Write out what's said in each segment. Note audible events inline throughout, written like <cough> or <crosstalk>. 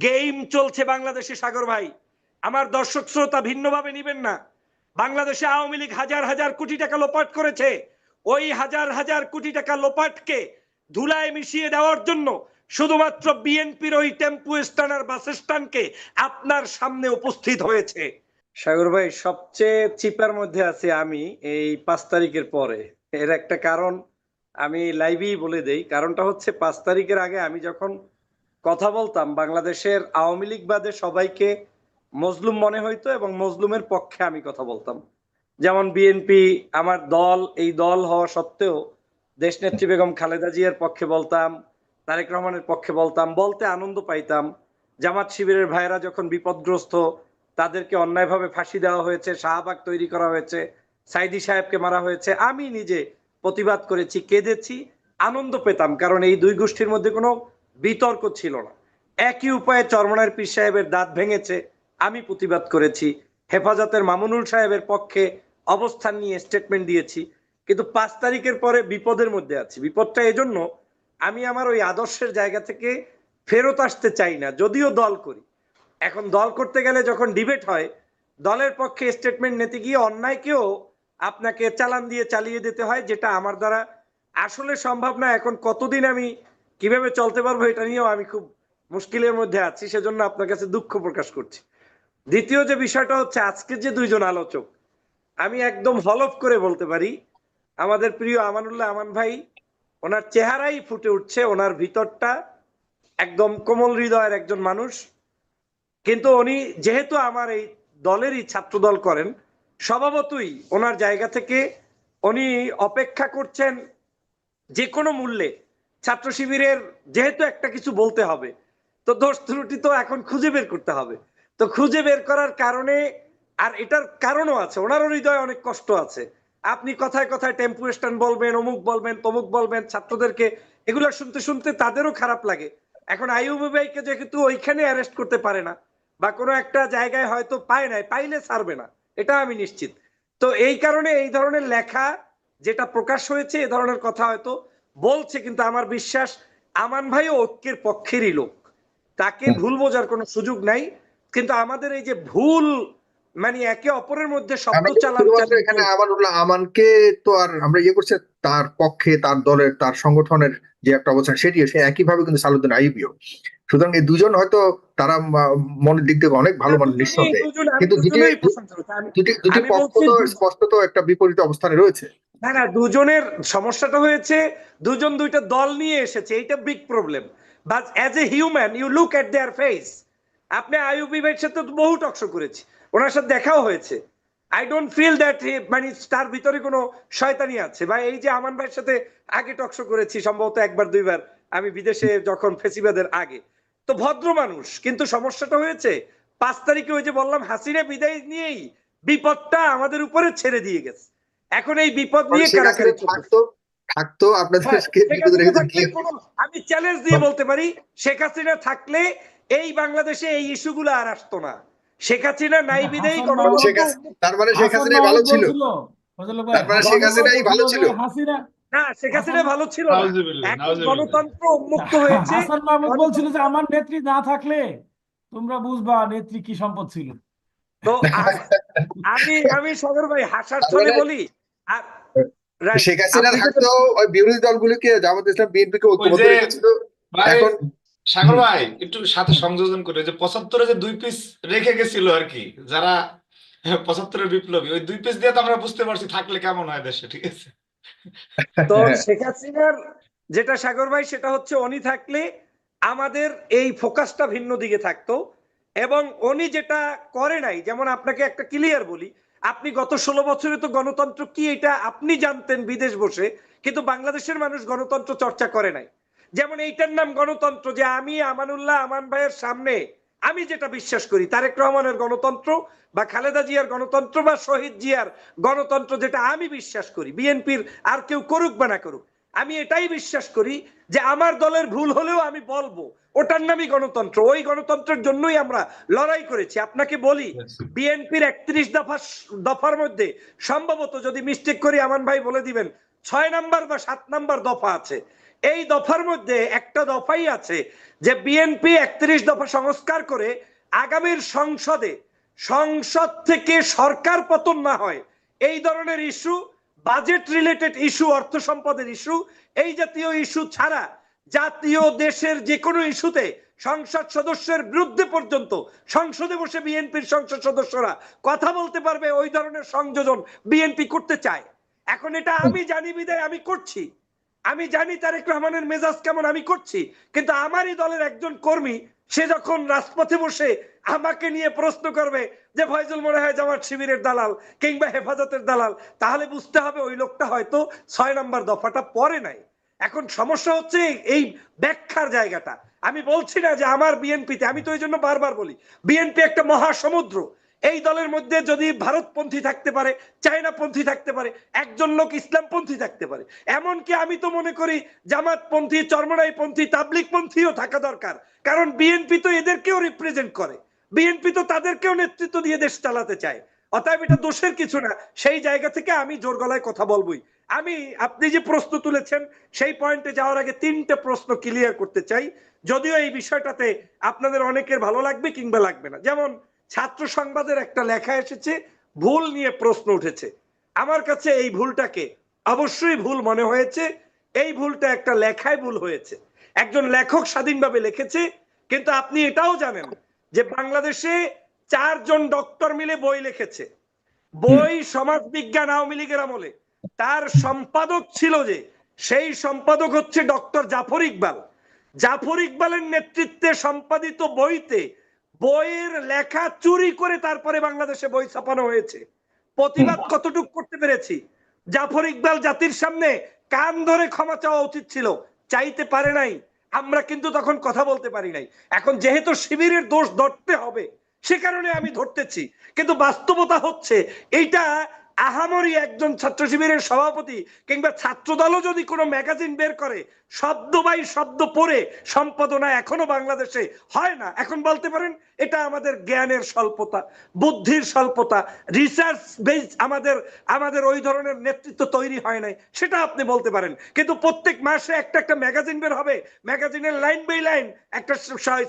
Game চলছে বাংলাদেশে, সাগর ভাই। আমার দর্শক শ্রোতা ভিন্নভাবে নিবেন না। বাংলাদেশে আওয়ামী লীগ হাজার হাজার কোটি টাকা লোপাট করেছে। ওই হাজার হাজার কোটি টাকা লোপাটকে ধুলায় মিশিয়ে দেওয়ার জন্য শুধুমাত্র বিএনপির ওই টেম্পু স্ট্যান্ড আর বাস স্ট্যান্ডকে আপনার সামনে উপস্থিত হয়েছে। সাগর ভাই, সবচেয়ে চিপার মধ্যে আছি আমি এই পাঁচ তারিখের পরে। এর একটা কারণ আমি লাইভেই বলে দেই। কারণটা হচ্ছে পাঁচ তারিখের আগে আমি যখন কথা বলতাম, বাংলাদেশের আওয়ামী লীগ বাদে সবাইকে মজলুম মনে হইতো এবং মজলুমের পক্ষে আমি কথা বলতাম। যেমন বিএনপি আমার দল, এই দল হওয়া সত্ত্বেও দেশনেত্রী বেগম খালেদা জিয়ার পক্ষে বলতাম, তারেক রহমানের পক্ষে বলতাম, বলতে আনন্দ পাইতাম। জামাত শিবিরের ভাইয়েরা যখন বিপদগ্রস্ত, তাদেরকে অন্যায়ভাবে ফাঁসি দেওয়া হয়েছে, শাহবাগ তৈরি করা হয়েছে, সাইদি সাহেবকে মারা হয়েছে। আমি নিজে প্রতিবাদ করেছি, কেঁদেছি, আনন্দ পেতাম, কারণ এই দুই গোষ্ঠীর মধ্যে কোনো বিতর্ক ছিল না। একই উপায়ে চরমনার পীর সাহেবের দাঁত ভেঙেছে, আমি প্রতিবাদ করেছি। হেফাজতের মামুনুল সাহেবের পক্ষে অবস্থান নিয়ে স্টেটমেন্ট দিয়েছি। কিন্তু পাঁচ তারিখের পরে বিপদের মধ্যে আছি। বিপদটা এজন্য আমি আমার ওই আদর্শের জায়গা থেকে ফেরত আসতে চাই না, যদিও দল করি। এখন দল করতে গেলে যখন ডিবেট হয়, দলের পক্ষে স্টেটমেন্ট নিতে গিয়ে অন্যায়কেও আপনাকে চালান দিয়ে চালিয়ে দিতে হয়, যেটা আমার দ্বারা আসলে সম্ভব না। এখন কতদিন আমি কীভাবে চলতে পারব এটা নিয়েও আমি খুব মুশকিলের মধ্যে আছি, সেজন্য আপনার কাছে দুঃখ প্রকাশ করছি। দ্বিতীয় যে বিষয়টা হচ্ছে আজকে যে দুইজন আলোচক, আমি একদম হলফ করে বলতে পারি, আমাদের প্রিয় আমানুল্লাহ আমান ভাই, ওনার চেহারাই ফুটে উঠছে, ওনার ভিতরটা একদম কোমল হৃদয়ের একজন মানুষ। কিন্তু উনি যেহেতু আমার এই দলেরই ছাত্র দল করেন, স্বভাবতই ওনার জায়গা থেকে উনি অপেক্ষা করছেন যে কোনো মূল্যে ছাত্র শিবিরের যেহেতু একটা কিছু বলতে হবে, তো দোষ ত্রুটি তো এখন খুঁজে বের করতে হবে। তো খুঁজে বের করার কারণে, আর এটার কারণও আছে, ওনারও হৃদয়ে অনেক কষ্ট আছে। আপনি কথায় কথায় টেম্পু স্ট্যান্ড বলবেন, অমুক বলবেন, তমুক বলবেন, ছাত্রদেরকে এগুলো শুনতে শুনতে তাদেরও খারাপ লাগে। এখন আইয়ুব ভাইকে যেহেতু ওইখানে অ্যারেস্ট করতে পারে না, বা কোনো একটা জায়গায় হয়তো পায় নাই, পাইলে ছাড়বে না, এটা আমি নিশ্চিত। তো এই কারণে এই ধরনের লেখা যেটা প্রকাশ হয়েছে, এ ধরনের কথা হয়তো বলছে কিন্তু আমার বিশ্বাস আমান ভাইও ঐক্যের পক্ষেরই লোক। তাকে ভুল বোঝার কোনো সুযোগ নাই। কিন্তু আমাদের এই যে ভুল মানে একে অপরের মধ্যে শব্দ চালান এখানে আমানুল্লাহ আমানকে তো আর আমরা ইয়ে করছি তার পক্ষে তার দলের তার সংগঠনের যে একটা অবস্থান সেটি সে একইভাবে কিন্তু সালুদ্দিন আইবিও। সুতরাং এই দুজন হয়তো তারা মনের দিক থেকে অনেক ভালো মানুষ নিঃসন্দেহে। কিন্তু দুটি দুটি পক্ষ তো স্পষ্টত একটা বিপরীত অবস্থানে রয়েছে। না না, দুজনের সমস্যাটা হয়েছে, দুজন দুইটা দল নিয়ে এসেছে, এইটা big problem but as a human you look at their face আপনি আইউবি ভাইয়ের সাথে বহু টকশো করেছি, ওনার সাথে দেখাও হয়েছে। আই ডোন্ট ফিল দ্যাট মানে তার ভিতরে কোনো শয়তানি আছে। বা এই যে আমান ভাইয়ের সাথে আগে টকশো করেছি, সম্ভবত একবার দুইবার, আমি বিদেশে যখন ফেসিবাদের আগে। তো ভদ্র মানুষ, কিন্তু সমস্যাটা হয়েছে, পাঁচ তারিখে ওই যে বললাম, হাসিনা বিদায় নিয়েই বিপদটা আমাদের উপরে ছেড়ে দিয়ে গেছে। এখন এই বিপদ নিয়ে কারাকারি থাকতো থাকতো আপনাদের হ্যাঁ, আমি চ্যালেঞ্জ দিয়ে বলতে পারি শেখ হাসিনা থাকলে এই বাংলাদেশে এই ইস্যুগুলো আর আসতো না। শেখ হাসিনা নাই বিদেই শেখ তার মানে শেখ হাসান হাসিনাই ভালো ছিল। তার মানে শেখ হাসিনাই ভালো ছিল। হাসিনা না শেখ হাসিনা ভালো ছিল এখন গণতন্ত্র উন্মুক্ত <laughs> হয়েছে। হাসান মাহমুদ বলছিল যে আমার নেত্রী না থাকলে তোমরা বুঝবা নেত্রী কি সম্পদ ছিল। তো আমি আমি সাগর ভাই হাসার ছলে বলি আর শেখ হাসিনা থাকতো ওই বিরোধী দলগুলোকে জামাত ইসলাম বিএনপি কে ঐক্যবদ্ধ রেখেছিল এখন সাগর ভাই একটু সাথে সংযোজন করে যে পঁচাত্তরে যে দুই পিস রেখে গেছিল আর কি যারা পঁচাত্তরের বিপ্লবী ওই দুই পিস দিয়ে তো আমরা বুঝতে পারছি থাকলে কেমন হয় দেশে ঠিক আছে তো হ্যাঁ। শেখ হাসিনার যেটা সাগর ভাই সেটা হচ্ছে উনি থাকলে আমাদের এই ফোকাসটা ভিন্ন দিকে থাকতো এবং উনি যেটা করে নাই যেমন আপনাকে একটা ক্লিয়ার বলি আপনি গত ষোলো বছরে তো গণতন্ত্র কি এটা আপনি জানতেন বিদেশ বসে, কিন্তু বাংলাদেশের মানুষ গণতন্ত্র চর্চা করে নাই। যেমন এইটার নাম গণতন্ত্র, যে আমি আমানুল্লাহ আমান ভাইয়ের সামনে, আমি যেটা বিশ্বাস করি, তারেক রহমানের গণতন্ত্র বা খালেদা জিয়ার গণতন্ত্র বা শহীদ জিয়ার গণতন্ত্র যেটা আমি বিশ্বাস করি, বিএনপির আর কেউ করুক বা না করুক আমি এটাই বিশ্বাস করি যে আমার দলের ভুল হলেও আমি বলব। ওটার নামই গণতন্ত্র। ওই গণতন্ত্রের জন্যই আমরা লড়াই করেছি। আপনাকে বলি বিএনপির একত্রিশ দফা দফার মধ্যে সম্ভবত যদি মিস্টেক করি আমান ভাই বলে দিবেন ছয় নাম্বার বা সাত নাম্বার দফা আছে। এই দফার মধ্যে একটা দফাই আছে যে বিএনপি একত্রিশ দফা সংস্কার করে আগামীর সংসদে সংসদ থেকে সরকার পতন না হয় এই ধরনের ইস্যু বাজেট রিলেটেড ইস্যু, অর্থ সম্পদের ইস্যু, এই জাতীয় ইস্যু ছাড়া জাতীয় দেশের যে কোনো ইস্যুতে সংসদ সদস্যের বিরুদ্ধে পর্যন্ত সংসদে বসে বিএনপির সংসদ সদস্যরা কথা বলতে পারবে, ওই ধরনের সংযোজন বিএনপি করতে চায়। এখন এটা আমি জানি বিদায় আমি করছি। আমি জানি তারেক রহমানের মেজাজ কেমন আমি করছি, কিন্তু আমারই দলের একজন কর্মী সে যখন রাজপথে বসে আমাকে নিয়ে প্রশ্ন করবে যে ফয়জুল মনে হয় জামাত শিবিরের দালাল কিংবা হেফাজতের দালাল, তাহলে বুঝতে হবে ওই লোকটা হয়তো ছয় নম্বর দফাটা পরে নাই। এখন সমস্যা হচ্ছে এই ব্যাখ্যার জায়গাটা। আমি বলছি না যে আমার বিএনপিতে, আমি তো এই জন্য বারবার বলি, বিএনপি একটা মহাসমুদ্র। এই দলের মধ্যে যদি ভারতপন্থী থাকতে পারে, চায়নাপন্থী থাকতে পারে, একজন লোক ইসলামপন্থী থাকতে পারে, এমনকি আমি তো মনে করি জামাতপন্থী, চরমনাইপন্থী তাবলিকপন্থীও থাকা দরকার। কারণ বিএনপি তো এদেরকেও রিপ্রেজেন্ট করে। বিএনপি তো তাদেরকেও নেতৃত্ব দিয়ে দেশ চালাতে চায়। অতএব এটা দোষের কিছু না। সেই জায়গা থেকে আমি জোর গলায় কথা বলবই। আমি, আপনি যে প্রশ্ন তুলেছেন, সেই পয়েন্টে যাওয়ার আগে তিনটে প্রশ্ন ক্লিয়ার করতে চাই। যদিও এই বিষয়টাতে আপনাদের অনেকের ভালো লাগবে কিংবা লাগবে না। যেমন ছাত্র সংবাদের একটা লেখা এসেছে, ভুল নিয়ে প্রশ্ন উঠেছে। আমার কাছে এই ভুলটাকে অবশ্যই ভুল মনে হয়েছে, এই ভুলটা একটা লেখায় ভুল হয়েছে। একজন লেখক স্বাধীনভাবে লিখেছে, কিন্তু আপনি এটাও জানেন যে বাংলাদেশে চারজন ডক্টর মিলে বই লিখেছে। বই সমাজ বিজ্ঞান আওয়ামী লীগের আমলে। তার সম্পাদক ছিল যে, সেই সম্পাদক হচ্ছে ডক্টর জাফর ইকবাল। জাফর ইকবালের নেতৃত্বে সম্পাদিত বইতে বইয়ের লেখা চুরি করে তারপরে বাংলাদেশে বই ছাপানো হয়েছে। প্রতিবাদ কতটুকু করতে পেরেছি? জাফর ইকবাল জাতির সামনে কান ধরে ক্ষমা চাওয়া উচিত ছিল। চাইতে পারে নাই। আমরা কিন্তু তখন কথা বলতে পারি নাই। এখন যেহেতু শিবিরের দোষ ধরতে হবে সে কারণে আমি ধরতেছি। কিন্তু বাস্তবতা হচ্ছে এইটা আহামরি একজন ছাত্র শিবিরের সভাপতি কিংবা ছাত্র দলও যদি কোনো ম্যাগাজিন বের করে শব্দ বাই শব্দ পড়ে সম্পাদনা এখনও বাংলাদেশে হয় না। এখন বলতে পারেন এটা আমাদের জ্ঞানের স্বল্পতা, বুদ্ধির স্বল্পতা রিসার্চ বেস আমাদের আমাদের ওই ধরনের নেতৃত্ব তৈরি হয় নাই, সেটা আপনি বলতে পারেন। কিন্তু প্রত্যেক মাসে একটা একটা ম্যাগাজিন বের হবে। ম্যাগাজিনের লাইন বাই লাইন একটা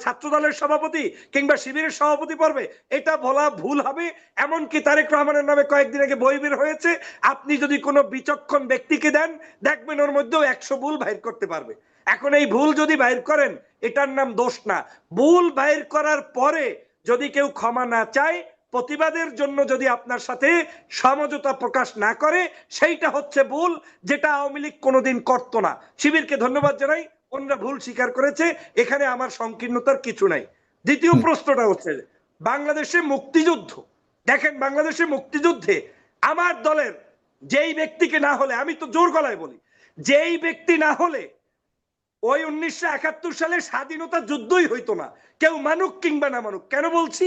ছাত্র দলের সভাপতি কিংবা শিবিরের সভাপতি পড়বে। এটা বলা ভুল হবে, এমনকি তারেক রহমানের নামে কয়েকদিন আগে বই বের হয়েছে। আপনি যদি কোনো বিচক্ষণ ব্যক্তিকে দেন, দেখবেন ওর মধ্যেও একশো ভুল বাইর করতে পারবে। এখন এই ভুল যদি বাইর করেন এটার নাম দোষ না। ভুল বাইর করার পরে যদি কেউ ক্ষমা না চায় প্রতিবাদের জন্য যদি আপনার সাথে সমঝোতা প্রকাশ না করে সেইটা হচ্ছে ভুল যেটা আওয়ামী লীগ কোনোদিন করতো না। শিবিরকে ধন্যবাদ জানাই অন্যরা ভুল স্বীকার করেছে এখানে আমার সংকীর্ণতার কিছু নাই। দ্বিতীয় প্রশ্নটা হচ্ছে বাংলাদেশে মুক্তিযুদ্ধ দেখেন বাংলাদেশে মুক্তিযুদ্ধে আমার দলের যেই ব্যক্তিকে না হলে আমি তো জোর গলায় বলি যেই ব্যক্তি না হলে ওই উনিশশো একাত্তর সালে স্বাধীনতা যুদ্ধই হইতো না। কেউ মানুক কিংবা না মানুক, কেন বলছি?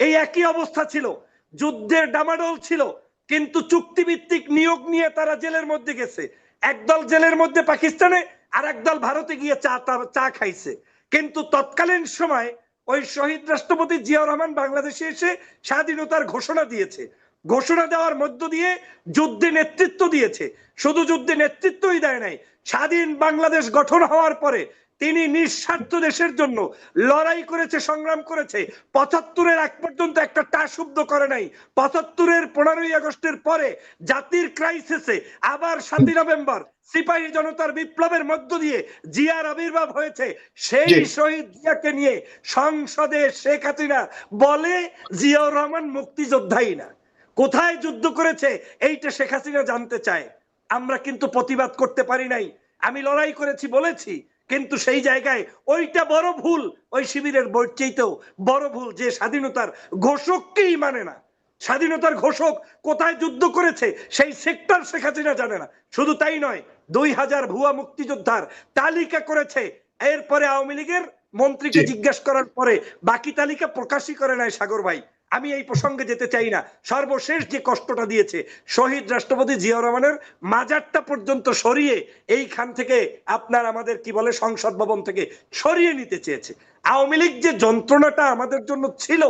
এই একই অবস্থা ছিল। যুদ্ধের ডামাডোল ছিল, কিন্তু চুক্তিভিত্তিক নিয়োগ নিয়ে তারা জেলের মধ্যে গেছে। একদল জেলের মধ্যে পাকিস্তানে, আর একদল ভারতে গিয়ে চা চা খাইছে। কিন্তু তৎকালীন সময় ওই শহীদ রাষ্ট্রপতি জিয়াউর রহমান বাংলাদেশে এসে স্বাধীনতার ঘোষণা দিয়েছে। ঘোষণা দেওয়ার মধ্য দিয়ে যুদ্ধে নেতৃত্ব দিয়েছে। শুধু যুদ্ধে নেতৃত্বই দেয় নাই স্বাধীন বাংলাদেশ গঠন হওয়ার পরে তিনি নিঃস্বার্থ দেশের জন্য লড়াই করেছে সংগ্রাম করেছে। পঁচাত্তরের এক পর্যন্ত একটা টা শব্দ করে নাই। পঁচাত্তরের পনেরোই আগস্টের পরে জাতির ক্রাইসিসে আবার সাতই নভেম্বর সিপাহী জনতার বিপ্লবের মধ্য দিয়ে জিয়ার আবির্ভাব হয়েছে। সেই। শহীদ জিয়াকে নিয়ে সংসদে শেখ হাসিনা বলে জিয়াউর রহমান মুক্তিযোদ্ধাই না। কোথায় যুদ্ধ করেছে এইটা শেখ হাসিনা জানতে চায়। আমরা কিন্তু প্রতিবাদ করতে পারি নাই। আমি লড়াই করেছি বলেছি কিন্তু সেই জায়গায় ওইটা বড় ভুল। ওই শিবিরের বই চেয়েতেও বড় ভুল যে স্বাধীনতার ঘোষককেই মানে না। স্বাধীনতার ঘোষক কোথায় যুদ্ধ করেছে সেই সেক্টর শেখ হাসিনা জানে না। শুধু তাই নয় দুই হাজার ভুয়া মুক্তিযোদ্ধার তালিকা করেছে। এরপরে আওয়ামী লীগের মন্ত্রীকে। জিজ্ঞেস করার পরে বাকি তালিকা প্রকাশই করে নাই সাগর ভাই। আমি এই প্রসঙ্গে যেতে চাই না। সর্বশেষ যে কষ্টটা দিয়েছে, শহীদ রাষ্ট্রপতি জিয়াউর রহমানের মাজারটা পর্যন্ত সরিয়ে এইখান থেকে আপনার আমাদের কি বলে, সংসদ ভবন থেকে সরিয়ে নিতে চেয়েছে। আওয়ামী লীগ যে যন্ত্রণাটা আমাদের জন্য ছিল,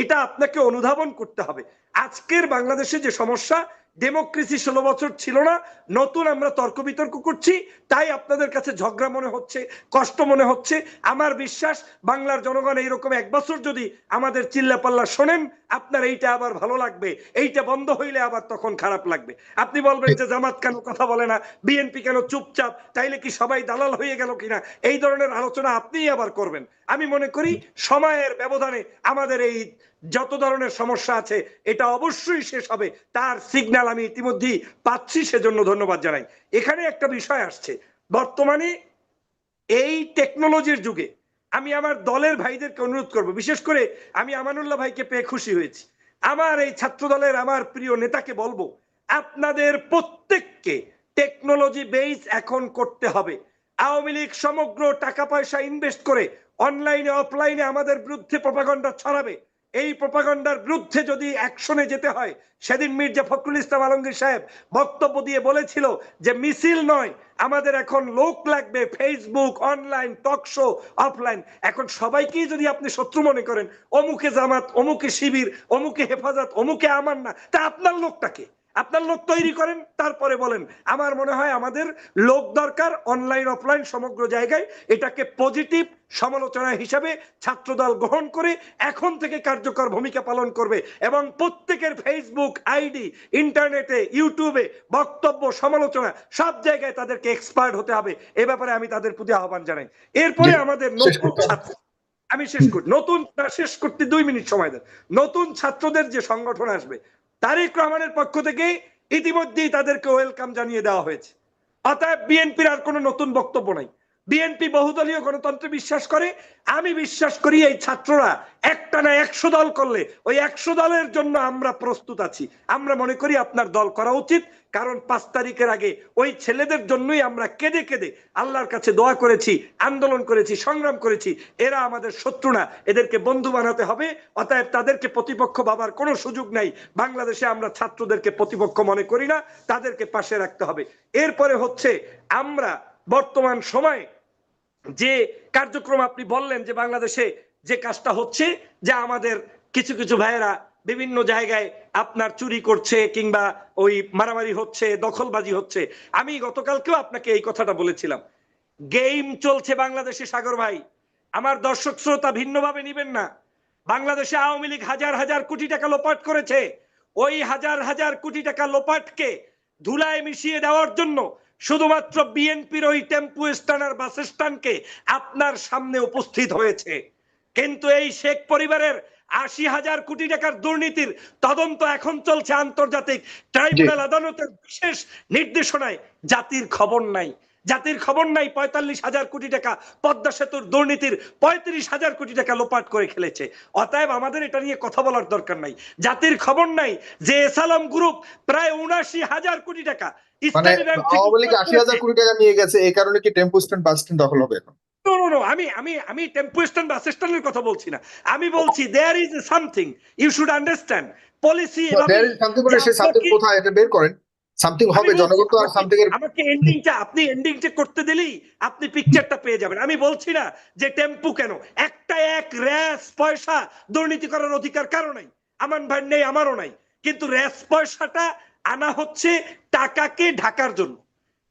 এটা আপনাকে অনুধাবন করতে হবে। আজকের বাংলাদেশে যে সমস্যা ডেমোক্রেসি ষোলো বছর ছিল না নতুন আমরা তর্ক বিতর্ক করছি তাই আপনাদের কাছে ঝগড়া মনে হচ্ছে কষ্ট মনে হচ্ছে। আমার বিশ্বাস বাংলার জনগণ এইরকম এক বছর যদি আমাদের চিল্লাপাল্লা শোনেন আপনার এইটা আবার ভালো লাগবে। এইটা বন্ধ হইলে আবার তখন খারাপ লাগবে। আপনি বলবেন যে জামাত কেন কথা বলে না বিএনপি কেন চুপচাপ তাইলে কি সবাই দালাল হয়ে গেল কিনা? এই ধরনের আলোচনা আপনিই আবার করবেন। আমি মনে করি সময়ের ব্যবধানে আমাদের এই যত ধরনের সমস্যা আছে, এটা অবশ্যই শেষ হবে। তার সিগন্যাল আমি ইতিমধ্যেই পাচ্ছি, সেজন্য ধন্যবাদ জানাই। এখানে একটা বিষয় আসছে। বর্তমানে এই টেকনোলজির যুগে আমি আমার দলের ভাইদেরকে অনুরোধ করব, বিশেষ করে আমি আমানুল্লাহ ভাইকে পেয়ে খুশি হয়েছি। আমার এই ছাত্র দলের আমার প্রিয় নেতাকে বলব, আপনাদের প্রত্যেককে টেকনোলজি বেস এখন করতে হবে। আওয়ামী লীগ সমগ্র টাকা পয়সা ইনভেস্ট করে অনলাইনে অফলাইনে আমাদের বিরুদ্ধে প্রপাগন্ডা ছড়াবে। এই প্রপাগন্ডার বিরুদ্ধে যদি অ্যাকশনে যেতে হয়, সেদিন মির্জা ফখরুল ইসলাম আলমগীর সাহেব বক্তব্য দিয়ে বলেছিল যে মিছিল নয়, আমাদের এখন লোক লাগবে Facebook online talk show offline এখন সবাইকেই যদি আপনি শত্রু মনে করেন, অমুকে জামাত, অমুকে শিবির, অমুকে হেফাজত, অমুকে আমার না তা আপনার লোকটাকে। আপনার লোক তৈরি করেন তারপরে বলেন। আমার মনে হয় আমাদের লোক দরকার অনলাইন অফলাইন সমগ্র জায়গায় এটাকে পজিটিভ সমালোচনা হিসাবে ছাত্রদল গ্রহণ করে এখন থেকে কার্যকর ভূমিকা পালন করবে এবং প্রত্যেকের ফেসবুক আইডি ইন্টারনেটে ইউটিউবে বক্তব্য সমালোচনা সব জায়গায় তাদেরকে এক্সপার্ট হতে হবে। এ ব্যাপারে আমি তাদের প্রতি আহ্বান জানাই। এরপরে আমাদের নতুন ছাত্র আমি শেষ করি নতুন শেষ করতে দুই মিনিট সময় দেন। নতুন ছাত্রদের যে সংগঠন আসবে তারেক রহমানের পক্ষ থেকে ইতিমধ্যেই তাদেরকে ওয়েলকাম জানিয়ে দেওয়া হয়েছে। অতএব বিএনপির আর কোনো নতুন বক্তব্য নাই। বিএনপি বহুদলীয় গণতন্ত্রে বিশ্বাস করে, আমি বিশ্বাস করি এই ছাত্ররা একটা না একশো দল করলে ওই একশো দলের জন্য আমরা প্রস্তুত আছি। আমরা মনে করি আপনার দল করা উচিত, কারণ পাঁচ তারিখের আগে ওই ছেলেদের জন্যই আমরা কেঁদে কেঁদে আল্লাহর কাছে দোয়া করেছি, আন্দোলন করেছি, সংগ্রাম করেছি। এরা আমাদের শত্রু না, এদেরকে বন্ধু বানাতে হবে। অতএব তাদেরকে প্রতিপক্ষ ভাবার কোনো সুযোগ নাই। বাংলাদেশে আমরা ছাত্রদেরকে প্রতিপক্ষ মনে করি না, তাদেরকে পাশে রাখতে হবে। এরপরে হচ্ছে আমরা বর্তমান সময়ে যে কার্যক্রম আপনি বললেন যে বাংলাদেশে যে কাজটা হচ্ছে, যে আমাদের কিছু কিছু ভাইয়েরা বিভিন্ন জায়গায় আপনার চুরি করছে কিংবা ওই মারামারি হচ্ছে, দখলবাজি হচ্ছে। আমি গতকালকেও আপনাকে এই কথাটা বলেছিলাম। গেম চলছে বাংলাদেশে, সাগর ভাই। আমার দর্শক শ্রোতা ভিন্নভাবে নিবেন না। বাংলাদেশে আওয়ামী লীগ হাজার হাজার কোটি টাকা লোপাট করেছে। ওই হাজার হাজার কোটি টাকা লোপাটকে ধুলায় মিশিয়ে দেওয়ার জন্য শুধুমাত্র বিএনপির ওই টেম্পু স্ট্যান্ড আর বাস স্ট্যান্ডকে আপনার সামনে উপস্থিত হয়েছে। কিন্তু এই শেখ পরিবারের আশি হাজার কোটি টাকার দুর্নীতির তদন্ত এখন চলছে আন্তর্জাতিক ট্রাইব্যুনাল আদালতের বিশেষ নির্দেশনায়। জাতির খবর নাই। জাতির খবর নাই পঁয়তাল্লিশ হাজার কোটি টাকা পদ্মা সেতুর দুর্নীতির পঁয়ত্রিশ হাজার কোটি টাকা লোপাট করে খেলেছে। অতএব আমাদের এটা নিয়ে কথা বলার দরকার নাই। জাতির খবর নাই যে এসালাম গ্রুপ প্রায় উনাশি হাজার কোটি টাকা মানে কোটি টাকা নিয়ে গেছে এই কারণে কি টেম্পো স্ট্যান্ড বাস স্ট্যান্ড দখল হবে এখন. আমি আমি আমি টেম্পো স্ট্যান্ড বাস স্ট্যান্ডের কথা বলছি না। আমি বলছি there is something you should understand policy কোথায় এটা বের করেন। সামথিং হবে জনগণ তো আর সামথিং এর আমাকে এন্ডিংটা আপনি এন্ডিংটা করতে দিলেই আপনি পিকচারটা পেয়ে যাবেন। আমি বলছি না যে টেম্পু কেন। একটা এক র্যাস পয়সা দুর্নীতি করার অধিকার কারও নাই। আমার ভাই নেই আমারও নাই। কিন্তু র্যাস পয়সাটা আনা হচ্ছে টাকাকে ঢাকার জন্য।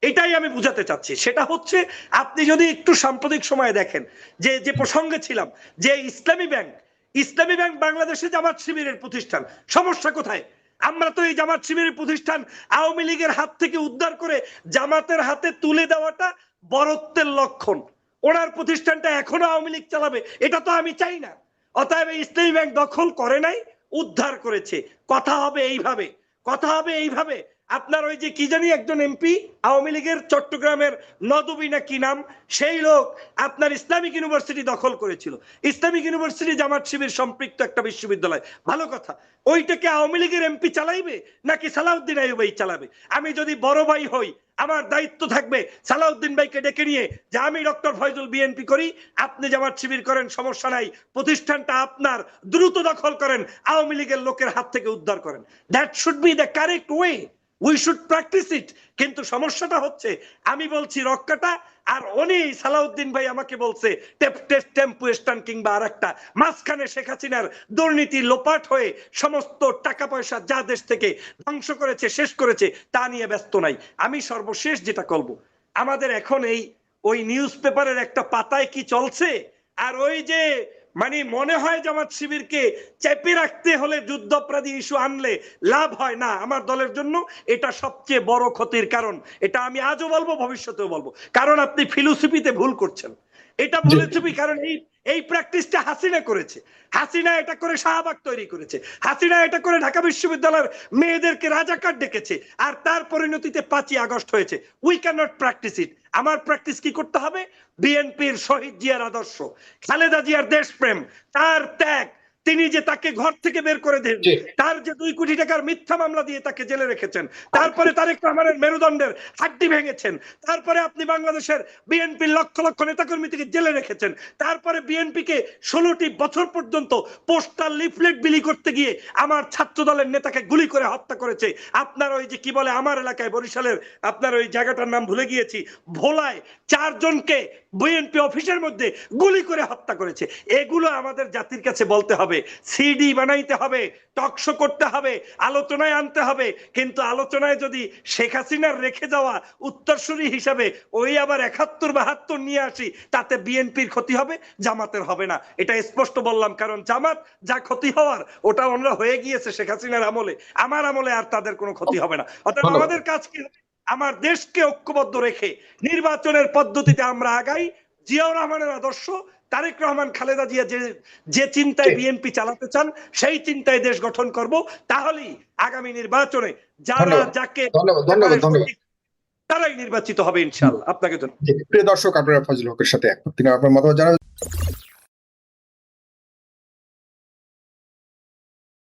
এটাই আমি বুঝাতে চাচ্ছি। সেটা হচ্ছে আপনি যদি একটু সাম্প্রতিক সময়ে দেখেন যে যে প্রসঙ্গে ছিলাম যে ইসলামী ব্যাংক ইসলামী ব্যাংক বাংলাদেশে জামাত শিবিরের প্রতিষ্ঠান সমস্যা কোথায়? আমরা তো এই জামাত শিবিরের প্রতিষ্ঠান আওয়ামী লীগের হাত থেকে উদ্ধার করে জামাতের হাতে তুলে দেওয়াটা বরত্বের লক্ষণ। ওনার প্রতিষ্ঠানটা এখনও আওয়ামী লীগ চালাবে, এটা তো আমি চাই না। অতএব ইসলামী ব্যাংক দখল করে নাই, উদ্ধার করেছে। কথা হবে এইভাবে, কথা হবে এইভাবে। আপনার ওই যে কি জানি একজন এমপি আওয়ামী লীগের চট্টগ্রামের নদবী না কি নাম, সেই লোক আপনার ইসলামিক ইউনিভার্সিটি দখল করেছিল। ইসলামিক ইউনিভার্সিটি জামাত শিবির সম্পৃক্ত একটা বিশ্ববিদ্যালয়। ভালো কথা। ওইটাকে আওয়ামী লীগের এমপি চালাইবে নাকি সালাউদ্দিন আইয়ুবাই চালাবে? আমি যদি বড় ভাই হই, আমার দায়িত্ব থাকবে সালাউদ্দিন ভাইকে ডেকে নিয়ে যে আমি ডক্টর ফয়জুল বিএনপি করি, আপনি জামাত শিবির করেন, সমস্যা নাই। প্রতিষ্ঠানটা আপনার দ্রুত দখল করেন, আওয়ামী লীগের লোকের হাত থেকে উদ্ধার করেন। That should be the correct way we should practise it কিন্তু সমস্যাটা হচ্ছে, আমি বলছি রক্ষাটা আর উনি সালাউদ্দিন ভাই আমাকে বলছে টেম্পু স্ট্যান্ড কিংবা আর একটা মাঝখানে শেখ হাসিনার দুর্নীতি লোপাট হয়ে সমস্ত টাকা পয়সা যা দেশ থেকে ধ্বংস করেছে, শেষ করেছে, তা নিয়ে ব্যস্ত নাই। আমি সর্বশেষ যেটা করব, আমাদের এখন এই ওই নিউজ পেপারের একটা পাতায় কি চলছে? আর ওই যে মানে মনে হয় জামাত শিবিরকে চেপে রাখতে হলে যুদ্ধপরাধী ইস্যু আনলে লাভ হয় না আমার দলের জন্য। এটা সবচেয়ে বড় ক্ষতির কারণ। এটা আমি আজও বলব ভবিষ্যতেও বলব। কারণ আপনি ফিলোসফিতে ভুল করছেন। এটা। বলেছি কারণ এই এই প্র্যাকটিসটা হাসিনা করেছে। হাসিনা এটা করে শাহবাগ তৈরি করেছে। হাসিনা এটা করে ঢাকা বিশ্ববিদ্যালয়ের মেয়েদেরকে রাজাকার ডেকেছে। আর তার পরিণতিতে পাঁচই আগস্ট হয়েছে। We can not practise it আমার প্র্যাকটিস কি করতে হবে? বিএনপির শহীদ জিয়ার আদর্শ। খালেদা জিয়ার দেশপ্রেম। তার ত্যাগ। তিনি যে তাকে ঘর থেকে বের করে দেন তার যে দুই কোটি টাকার মিথ্যা মামলা দিয়ে তাকে জেলে রেখেছেন তারপরে তারেক রহমানের মেরুদণ্ডের হাড্ডি ভেঙেছেন তারপরে আপনি বাংলাদেশের বিএনপির লক্ষ লক্ষ নেতাকর্মী থেকে জেলে রেখেছেন তারপরে বিএনপিকে ষোলোটি বছর পর্যন্ত পোস্টাল লিফলেট বিলি করতে গিয়ে আমার ছাত্র দলের নেতাকে গুলি করে হত্যা করেছে। আপনার ওই যে কি বলে আমার এলাকায় বরিশালের আপনার ওই জায়গাটার নাম ভুলে গিয়েছি ভোলায় চারজনকে বিএনপি অফিসের মধ্যে গুলি করে হত্যা করেছে। এগুলো আমাদের জাতির কাছে বলতে হবে। সিডি বানাইতে হবে টকশো করতে হবে আলোচনায় আনতে হবে। কিন্তু আলোচনায় যদি শেখ হাসিনার রেখে যাওয়া উত্তরসূরি হিসাবে ওই আবার একাত্তর বাহাত্তর নিয়ে আসি তাতে বিএনপির ক্ষতি হবে জামাতের হবে না। এটা স্পষ্ট বললাম কারণ জামাত যা ক্ষতি হওয়ার ওটা ওনারা হয়ে গিয়েছে শেখ হাসিনার আমলে। আমার আমলে আর তাদের কোনো ক্ষতি হবে না। অর্থাৎ আমাদের কাজ কি হবে? আমার দেশকে ঐক্যবদ্ধ রেখে নির্বাচনের পদ্ধতিতে আমরা আগাই। জিয়াউর রহমানের আদর্শ তারেক রহমান খালেদা জিয়া যে যে চিন্তায় বিএনপি চালাতে চান সেই চিন্তায় দেশ গঠন করব। তাহলেই আগামী নির্বাচনে যারা যাকে তারাই নির্বাচিত হবে ইনশাল্লাহ আপনাকে প্রিয় দর্শক আপনারা ফজল হকের সাথে একমত তিনি আপনার মতামত জানাবেন।